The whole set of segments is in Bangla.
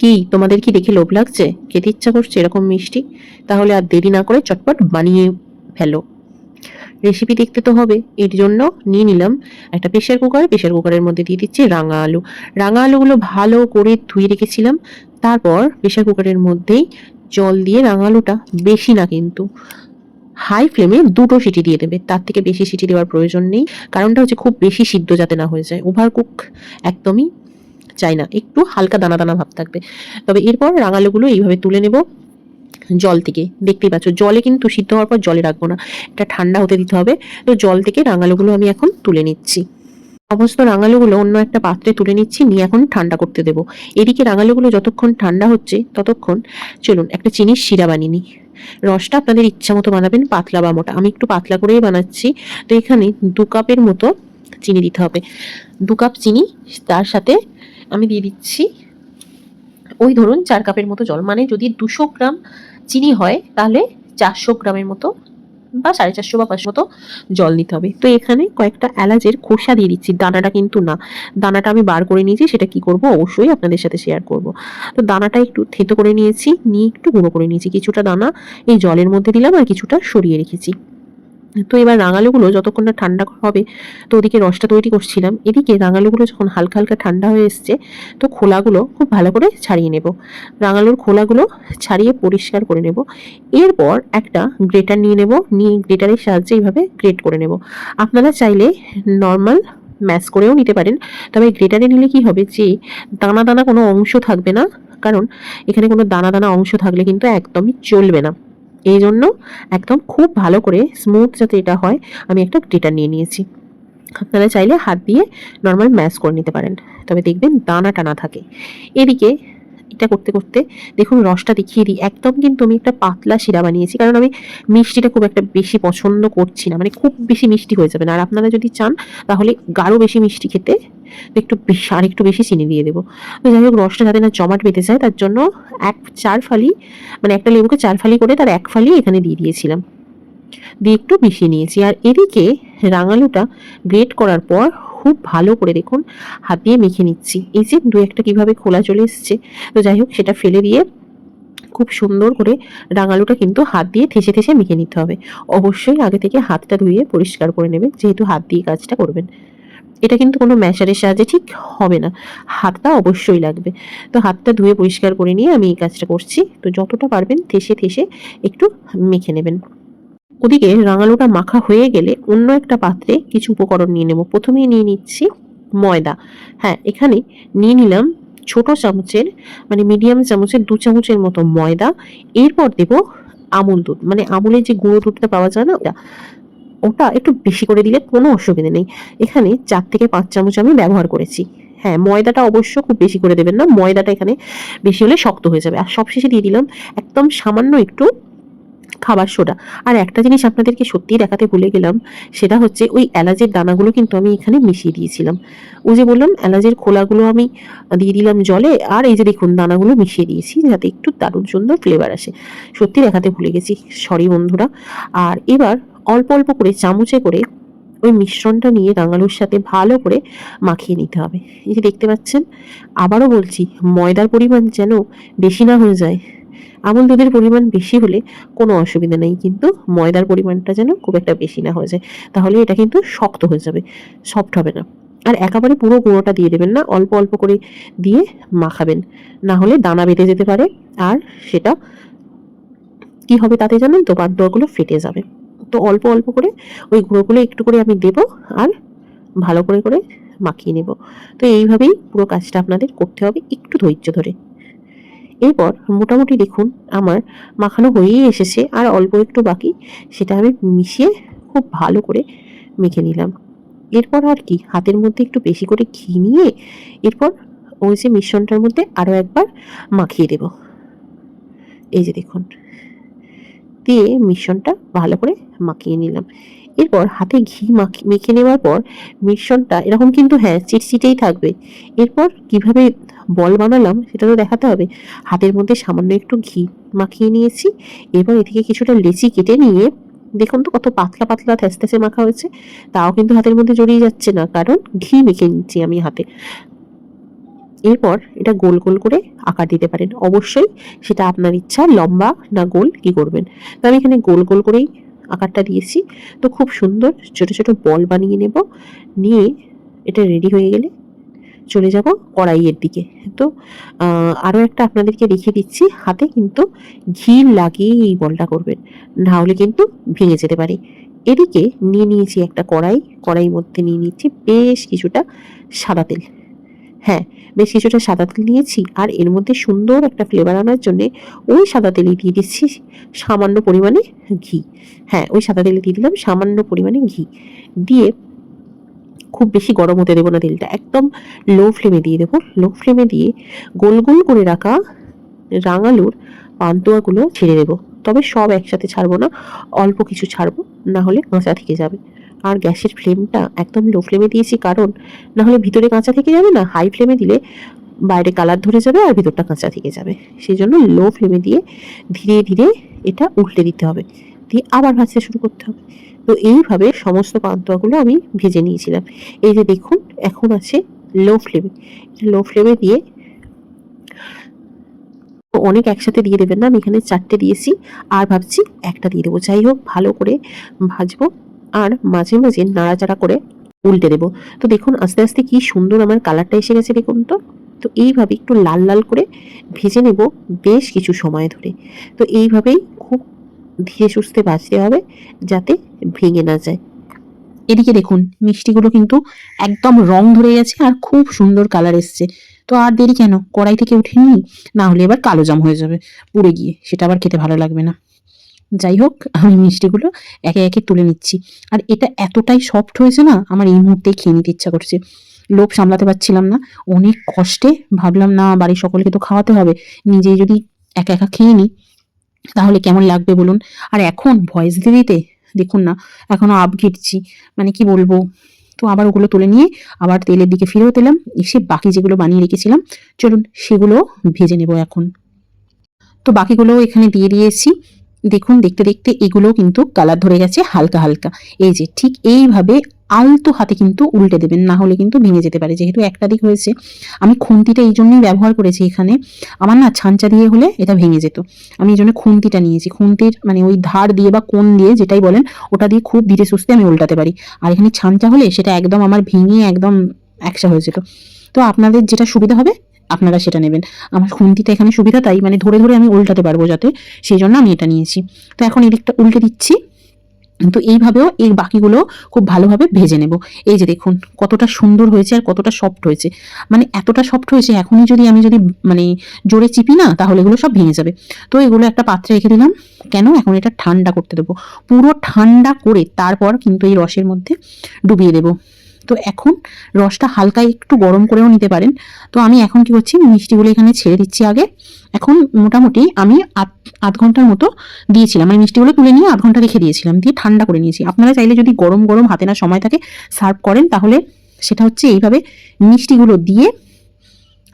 কি, তোমাদের কি দেখে লোভ লাগছে? খেতে ইচ্ছা করছে এরকম মিষ্টি? তাহলে আর দেরি না করে চটপট বানিয়ে ফেলো। রেসিপি দেখতে তো হবে। এর জন্য নিয়ে নিলাম একটা প্রেশার কুকার প্রেশার কুকারের মধ্যে দিয়ে দিচ্ছি রাঙা আলু। রাঙা আলুগুলো ভালো করে ধুয়ে রেখেছিলাম। তারপর প্রেশার কুকারের মধ্যেই জল দিয়ে রাঙা আলুটা, বেশি না কিন্তু। হাই ফ্লেমে দুটো সিটি দিয়ে দেবে। তার থেকে বেশি সিটি দেওয়ার প্রয়োজন নেই। কারণটা হচ্ছে খুব বেশি সিদ্ধ যাতে না হয়ে যায়। ওভার কুক একদমই চাই না, একটু হালকা দানা দানা ভাব থাকবে। তবে এরপর রাঙালুগুলো এইভাবে তুলে নেব জল থেকে। দেখতেই পাচ্ছ, জলে কিন্তু সিদ্ধ হওয়ার পর জলে রাখব না, এটা ঠান্ডা হতে দিতে হবে। তো জল থেকে রাঙালুগুলো আমি এখন তুলে নিচ্ছি। সমস্ত রাঙালুগুলো অন্য একটা পাত্রে তুলে নিচ্ছি, নিয়ে এখন ঠান্ডা করতে দেব। এদিকে রাঙালুগুলো যতক্ষণ ঠান্ডা হচ্ছে ততক্ষণ চলুন একটা চিনির শিরা বানিয়ে নিই। রসটা আপনাদের ইচ্ছা মতো বানাবেন, পাতলা বা মোটা। আমি একটু পাতলা করেই বানাচ্ছি। তো এখানে দু কাপের মতো চিনি দিতে হবে। দু কাপ চিনি, তার সাথে আমি দিয়ে দিচ্ছি। ওই ধরুন চার কাপের মতো জল। মানে যদি দুশো গ্রাম চিনি হয়, তাহলে চারশো গ্রামের মতো বা সাড়ে চারশো বা পাঁচশো মতো জল নিতে হবে। তো এখানে কয়েকটা এলাচের খোসা দিয়ে দিচ্ছি। দানাটা কিন্তু না। দানাটা আমি বার করে নিয়েছি, সেটা কি করব? অবশ্যই আপনাদের সাথে শেয়ার করব। তো দানাটা একটু থেতো করে নিয়েছি, নিয়ে একটু গুঁড়ো করে নিয়েছি। কিছুটা দানা এই জলের মধ্যে দিলাম আর কিছুটা সরিয়ে রেখেছি। তো এবার রাঙালুগুলো যতক্ষণ না ঠান্ডা হবে, তো ওদিকে রসটা তৈরি করছিলাম। এদিকে রাঙালুগুলো যখন হালকা হালকা ঠান্ডা হয়ে এসছে, তো খোলাগুলো খুব ভালো করে ছাড়িয়ে নেব। রাঙালুর খোলাগুলো ছাড়িয়ে পরিষ্কার করে নেব। এরপর একটা গ্রেটার নিয়ে নেব, নিয়ে গ্রেটারের সাহায্যে এইভাবে গ্রেট করে নেব। আপনারা চাইলে নর্মাল ম্যাশ করেও নিতে পারেন, তবে গ্রেটারে নিলে কি হবে যে, দানা দানা কোনো অংশ থাকবে না, কারণ এখানে কোনো দানা দানা অংশ থাকলে কিন্তু একদমই চলবে না। এই জন্য একদম খুব ভালো করে স্মুথ যাতে এটা হয়, আমি একটা গ্রেটার নিয়ে নিয়েছি। আপনারা চাইলে হাত দিয়ে নর্মাল ম্যাশ করে নিতে পারেন, তবে দেখবেন দানা টানা থাকে। এদিকে এটা করতে করতে দেখুন রসটা দেখিয়ে দিই, একদম কিন্তু আমি একটা পাতলা শিরা বানিয়েছি, কারণ আমি মিষ্টিটা খুব একটা বেশি পছন্দ করছি না মানে খুব বেশি মিষ্টি হয়ে যাবে না। আর আপনারা যদি চান তাহলে গাঢ় বেশি মিষ্টি খেতে একটু আর একটু বেশি চিনি দিয়ে দেবো। যাই হোক, রসটা যাতে না জমাট বেঁধে যায়, তার জন্য এক চার ফালি মানে একটা লেবুকে চার ফালি করে তার এক ফালি এখানে দিয়ে দিয়েছিলাম। দিয়ে একটু মিশিয়ে নিয়েছি। আর এদিকে রাঙালুটা গ্রেট করার পর খুব ভালো করে দেখুন, হাত দিয়ে মেখে নিচ্ছি। এই যে দু একটা কীভাবে খোলা চলে এসছে, তো যাই হোক, সেটা ফেলে দিয়ে খুব সুন্দর করে রাঙালুটা কিন্তু হাত দিয়ে থেসে থেসে মেখে নিতে হবে। অবশ্যই আগে থেকে হাতটা ধুয়ে পরিষ্কার করে নেবেন, যেহেতু হাত দিয়ে কাজটা করবেন। এটা কিন্তু কোনো ম্যাশারের সাহায্যে ঠিক হবে না। হাতটা অবশ্যই লাগবে। তো হাতটা ধুয়ে পরিষ্কার করে নিয়ে আমি এই কাজটা করছি। তো যতটা পারবেন থেসে থেসে একটু মেখে নেবেন। ওদিকে রাঙালোটা মাখা হয়ে গেলে অন্য একটা পাত্রে কিছু উপকরণ নিয়ে নেব। প্রথমেই নিয়ে নিচ্ছি ময়দা। হ্যাঁ এখানে নিয়ে নিলাম ছোট চামচের মানে মিডিয়াম চামচের, দু চামচের মতো ময়দা। এরপর দেব আমুল দুধ। মানে আমুলের যে গুঁড়ো দুধটা পাওয়া যায় না, ওটা। ওটা একটু বেশি করে দিলে কোনো অসুবিধা নেই। এখানে চার থেকে পাঁচ চামচ আমি ব্যবহার করেছি। হ্যাঁ ময়দাটা অবশ্য খুব বেশি করে দেবেন না, ময়দাটা এখানে বেশি হলে শক্ত হয়ে যাবে। আর সবশেষে দিয়ে দিলাম একদম সামান্য একটু খাবার সোডা। আর একটা জিনিস আপনাদেরকে সত্যিই দেখাতে ভুলে গেলাম, সেটা হচ্ছে ওই এলাচের দানাগুলো কিন্তু আমি এখানে মিশিয়ে দিয়েছিলাম। ওই যে বললাম, এলাচের খোলাগুলো আমি দিয়ে দিলাম জলে, আর এই যে দেখুন দানাগুলো মিশিয়ে দিয়েছি, যাতে একটু দারুণ সুন্দর ফ্লেভার আসে। সত্যি দেখাতে ভুলে গেছি সরি বন্ধুরা। আর এবার অল্প অল্প করে চামচে করে ওই মিশ্রণটা নিয়ে রাঙালুর সাথে ভালো করে মাখিয়ে নিতে হবে। এই যে দেখতে পাচ্ছেন, আবারও বলছি, ময়দার পরিমাণ যেন বেশি না হয়ে যায়। আমল দুধের পরিমাণ বেশি হলে কোনো অসুবিধা নেই, কিন্তু ময়দার পরিমাণটা যেন খুব একটা বেশি না হয়ে যায়। তাহলে এটা কিন্তু শক্ত হয়ে যাবে, সফট হবে না। আর একেবারে পুরো গুঁড়োটা দিয়ে দেবেন না, অল্প অল্প করে দিয়ে মাখাবেন। না হলে দানা বেঁধে যেতে পারে, আর সেটা কি হবে তাতে জানেন তো? বাদদোয়াগুলো ফেটে যাবে। তো অল্প অল্প করে ওই গুঁড়োগুলো একটু করে আমি দেব আর ভালো করে করে মাখিয়ে নেব। তো এইভাবেই পুরো কাজটা আপনাদের করতে হবে একটু ধৈর্য ধরে। এরপর মোটামুটি দেখুন আমার মাখানো হয়েই এসেছে আর অল্প একটু বাকি সেটা আমি মিশিয়ে খুব ভালো করে মেখে নিলাম। এরপর আর কি, হাতের মধ্যে একটু বেশি করে ঘি নিয়ে এরপর ওই যে মিশ্রণটার মধ্যে আরও একবার মাখিয়ে দেব। এই যে দেখুন। দিয়ে মিশ্রণটা ভালো করে মাখিয়ে নিলাম। এরপর হাতে ঘি মাখি, মেখে নেওয়ার পর মিশ্রণটা এরকম কিন্তু হ্যাঁ চিটচিটেই থাকবে। এরপর কীভাবে বল বানালাম সেটা তো দেখাতে হবে। হাতের মধ্যে সামান্য একটু ঘি মাখিয়ে নিয়েছি। এবার এ থেকে কিছুটা লেচি কেটে নিয়ে দেখুন তো কত পাতলা পাতলা থ্যাসে মাখা হয়েছে। তাও কিন্তু হাতের মধ্যে জড়িয়ে যাচ্ছে না, কারণ ঘি মেখে নিচ্ছি আমি হাতে। এরপর এটা গোল গোল করে আকার দিতে পারেন। অবশ্যই সেটা আপনার ইচ্ছা, লম্বা না গোল, কি করবেন? তো আমি এখানে গোল গোল করেই আকারটা দিয়েছি। তো খুব সুন্দর ছোট ছোট বল বানিয়ে নেব। নিয়ে এটা রেডি হয়ে গেলে চলে যাব কড়াইয়ের দিকে। তো আরও একটা আপনাদেরকে রেখে দিচ্ছি হাতে, কিন্তু ঘি লাগিয়ে এই বলটা করবেন। না হলে কিন্তু ভেঙে যেতে পারে। এদিকে নিয়ে নিয়েছি একটা কড়াই। কড়াইয়ের মধ্যে নিয়ে নিচ্ছি বেশ কিছুটা সাদা তেল। হ্যাঁ বেশ কিছুটা সাদা তেল নিয়েছি আর এর মধ্যে সুন্দর একটা ফ্লেভার আনার জন্যে ওই সাদা তেলে দিয়ে দিচ্ছি সামান্য পরিমাণে ঘি। হ্যাঁ ওই সাদা তেলে দিয়ে দিলাম সামান্য পরিমাণে ঘি। দিয়ে খুব বেশি গরম হতে দেবো না তেলটা, একদম লো ফ্লেমে দিয়ে দেবো। লো ফ্লেমে দিয়ে গোল গোল করে রাখা রাঙালুর পান্তুয়াগুলো ছেড়ে দেবো। তবে সব একসাথে ছাড়বো না, অল্প কিছু ছাড়বো, না হলে কাঁচা থেকে যাবে। আর গ্যাসের ফ্লেমটা একদম লো ফ্লেমে দিয়েছি, কারণ না হলে ভিতরে কাঁচা থেকে যাবে না হাই ফ্লেমে দিলে বাইরে কালার ধরে যাবে আর ভিতরটা কাঁচা থেকে যাবে। সেই জন্য লো ফ্লেমে দিয়ে ধীরে ধীরে এটা উল্টে দিতে হবে, দিয়ে আবার ভাজতে শুরু করতে হবে। তো এইভাবে সমস্ত পান্তুয়াগুলো আমি ভেজে নিয়েছিলাম। এই যে দেখুন, এখন আছে লো ফ্লেমে লো ফ্লেমে দিয়ে অনেক একসাথে দিয়ে দেবেন না, আমি এখানে চারটে দিয়েছি, আর ভাবছি একটা দিয়ে দেবো। যাই হোক, ভালো করে ভাজবো। আর মাঝে মাঝে নাড়াচাড়া করে উল্টে দেবো। তো দেখুন, আস্তে আস্তে কি সুন্দর আমার কালারটা এসে গেছে দেখুন তো। তো এইভাবে একটু লাল লাল করে ভেজে নেব বেশ কিছু সময় ধরে। তো এইভাবেই খুব ধীরে সুস্থে ভাজতে হবে যাতে ভেঙে না যায়। এদিকে দেখুন, মিষ্টিগুলো কিন্তু একদম রং ধরে গেছে আর খুব সুন্দর কালার এসছে। তো আর দেরি কেন? কড়াই থেকে উঠে নিই, না হলে এবার কালো জাম হয়ে যাবে পুড়ে গিয়ে। সেটা আবার খেতে ভালো লাগবে না। যাই হোক, আমি মিষ্টিগুলো একে একে তুলে নিচ্ছি। আর এটা এতটাই সফট হয়েছে না, আমার এই মুহূর্তেই খেয়ে নিতে ইচ্ছা করছে। লোভ সামলাতে পারছিলাম না, অনেক কষ্টে ভাবলাম, না, বাড়ির সকলকে তো খাওয়াতে হবে, নিজেই যদি একা একা খেয়ে নিই, তাহলে কেমন লাগবে বলুন? আর এখন ভয়েস দিতে দিতে, দেখুন না, এখনও আপ ঘিটছি মানে কি বলব? তো আবার ওগুলো তুলে নিয়ে আবার তেলের দিকে ফিরেও দিলাম, এসে বাকি যেগুলো বানিয়ে রেখেছিলাম, চলুন সেগুলো ভেজে নেব এখন। তো বাকিগুলো এখানে দিয়ে দিয়েছি দেখুন, দেখতে দেখতে এগুলো কিন্তু কালার ধরে গেছে হালকা হালকা। এই যে ঠিক এইভাবে আলতো হাতে কিন্তু উল্টে দেবেন, না হলে কিন্তু ভেঙে যেতে পারে। যেহেতু একটা দিক হয়েছে, আমি খুন্তিটা এই জন্যই ব্যবহার করেছি এখানে। আমার না ছাঞ্চা দিয়ে হলে এটা ভেঙে যেত। আমি এই জন্য খুন্তিটা নিয়েছি। খুন্তির মানে ওই ধার দিয়ে বা কোন দিয়ে যেটাই বলেন, ওটা দিয়ে খুব ধীরে সুস্থে আমি উল্টাতে পারি। আর এখানে ছাঞ্চা হলে সেটা একদম আমার ভেঙে একদম একসা হয়ে যেত। তো আপনাদের যেটা সুবিধা হবে আপনারা সেটা নেবেন। আমার খুন্তিটা এখানে সুবিধা তাই মানে ধরে ধরে আমি উল্টাতে পারব যাতে সেই জন্য আমি এটা নিয়েছি। তো এখন এদিকটা উল্টে দিচ্ছি। তো এইভাবেও এই বাকিগুলো খুব ভালোভাবে ভেজে নেব। এই যে দেখুন, কতটা সুন্দর হয়েছে আর কতটা সফট হয়েছে। মানে এতটা সফট হয়েছে, এখনই যদি আমি যদি মানে জোরে চিপি না, তাহলে এগুলো সব ভেঙে যাবে। তো এগুলো একটা পাত্রে রেখে দিলাম। কেন? এখন এটা ঠান্ডা করতে দেবো। পুরো ঠান্ডা করে তারপর কিন্তু এই রসের মধ্যে ডুবিয়ে দেবো। তো এখন রসটা হালকা একটু গরম করেও নিতে পারেন। তো আমি এখন কি করছি, মিষ্টিগুলো এখানে ছেড়ে দিচ্ছি আগে। এখন মোটামুটি আমি আধ ঘণ্টার মতো দিয়েছিলাম। আমি মিষ্টিগুলো তুলে নিয়ে আধ ঘণ্টা রেখে দিয়েছিলাম, দিয়ে ঠান্ডা করে নিয়েছি। আপনারা চাইলে যদি গরম গরম হাতে না সময় থাকে সার্ভ করেন, তাহলে সেটা হচ্ছে এইভাবে মিষ্টিগুলো দিয়ে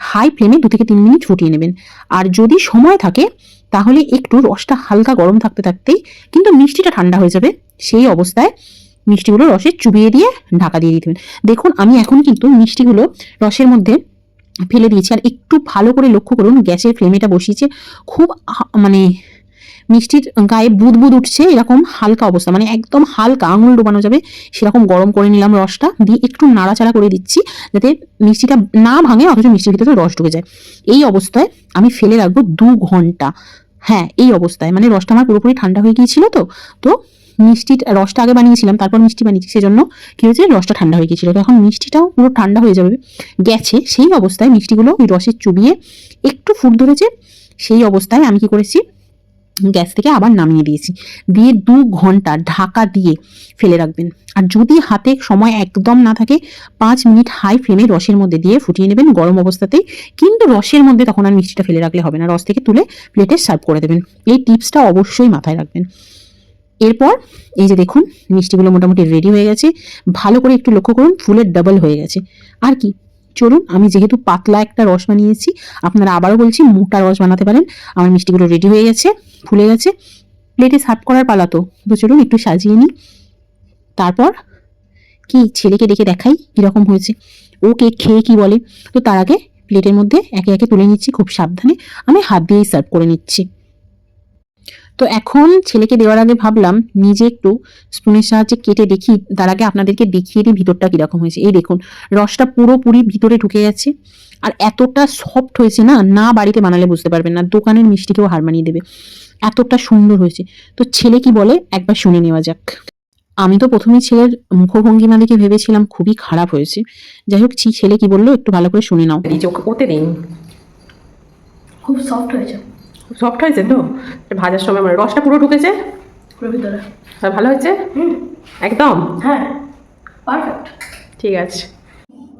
হাই ফ্লেমে দু থেকে তিন মিনিট ফুটিয়ে নেবেন। আর যদি সময় থাকে, তাহলে একটু রসটা হালকা গরম থাকতে থাকতেই কিন্তু মিষ্টিটা ঠান্ডা হয়ে যাবে। সেই অবস্থায় মিষ্টিগুলো রসে চুবিয়ে দিয়ে ঢাকা দিয়ে দিতে দেখুন, আমি এখন কিন্তু মিষ্টিগুলো রসের মধ্যে ফেলে দিয়েছি। আর একটু ভালো করে লক্ষ্য করুন, গ্যাসের ফ্লেমেটা বসিয়েছে। খুব মানে মিষ্টির গায়ে বুদ বুদ উঠছে, এরকম হালকা অবস্থা। মানে একদম হালকা আঙুল ডোবানো যাবে। সেরকম গরম করে নিলাম রসটা। দিয়ে একটু নাড়াচাড়া করে দিচ্ছি যাতে মিষ্টিটা না ভাঙে, অথচ মিষ্টির ভিতরে রস ঢুকে যায়। এই অবস্থায় আমি ফেলে রাখব দু ঘণ্টা। হ্যাঁ এই অবস্থায়। মানে রসটা আমার পুরোপুরি ঠান্ডা হয়ে গিয়েছিল তো। তো মিষ্টি রসটা আগে বানিয়েছিলাম, তারপর মিষ্টি বানিয়েছি, সেজন্য কি হয়েছে? রসটা ঠান্ডা হয়ে গিয়েছিল তো এখন মিষ্টিটাও পুরো ঠান্ডা হয়ে যাবে। গেছে সেই অবস্থায় মিষ্টিগুলো ওই রসে চুবিয়ে একটু ফুট ধরেছে, সেই অবস্থায় আমি কি করেছি? গ্যাস থেকে আবার নামিয়ে দিয়েছি। দিয়ে দু ঘণ্টা ঢাকা দিয়ে ফেলে রাখবেন। আর যদি হাতে সময় একদম না থাকে, পাঁচ মিনিট হাই ফ্লেমে রসের মধ্যে দিয়ে ফুটিয়ে নেবেন গরম অবস্থাতেই। কিন্তু রসের মধ্যে তখন আর মিষ্টিটা ফেলে রাখলে হবে না। রস থেকে তুলে প্লেটে সার্ভ করে দেবেন। এই টিপসটা অবশ্যই মাথায় রাখবেন। এরপর এই যে দেখুন, মিষ্টিগুলো মোটামুটি রেডি হয়ে গেছে। ভালো করে একটু লক্ষ্য করুন ফুলের ডাবল হয়ে গেছে। আর কি? চলুন, আমি যেহেতু পাতলা একটা রস বানিয়েছি, আপনারা আবারও বলছি, মোটা রস বানাতে পারেন। আমার মিষ্টিগুলো রেডি হয়ে গেছে, ফুলে গেছে। প্লেটে সার্ভ করার পালা তো। তো চলুন, একটু সাজিয়ে নিই। তারপর কি ছেলেকে ডেকে দেখাই, কীরকম হয়েছে। ও কেক খেয়ে কি বলে? তো তার আগে প্লেটের মধ্যে একে একে তুলে নিচ্ছি, খুব সাবধানে। আমি হাত দিয়েই সার্ভ করে নিচ্ছি। তো এখন ছেলেকে দেওয়ার আগে ভাবলাম নিজে একটু স্পুনের সাহায্যে কেটে দেখি তার আগে আপনাদেরকে দেখিয়ে দিই ভিতরটা কীরকম হয়েছে। এই দেখুন রসটা পুরোপুরি ভিতরে ঢুকে গেছে আর এতটা সফট হয়েছে না না বাড়িতে বানালে বুঝতে পারবেন না দোকানের মিষ্টিকেও হার মানিয়ে দেবে। এতটা সুন্দর হয়েছে। তো ছেলে কি বলে? একবার শুনে নেওয়া যাক। আমি তো প্রথমেই ছেলের মুখভঙ্গিমা দেখে ভেবেছিলাম খুবই খারাপ হয়েছে। যাই হোক ছি- ছেলে কি বলল? একটু ভালো করে শুনে নাও। ওতে দিন। খুব সফট হয়েছে। সফট হয়েছে তো? ভাজার সময় মানে রসটা পুরো ঢুকেছে। পুরো ভিতরে আর ভালো হয়েছে? একদম? হ্যাঁ পারফেক্ট ঠিক আছে।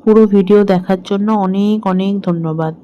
পুরো ভিডিও দেখার জন্য অনেক অনেক ধন্যবাদ।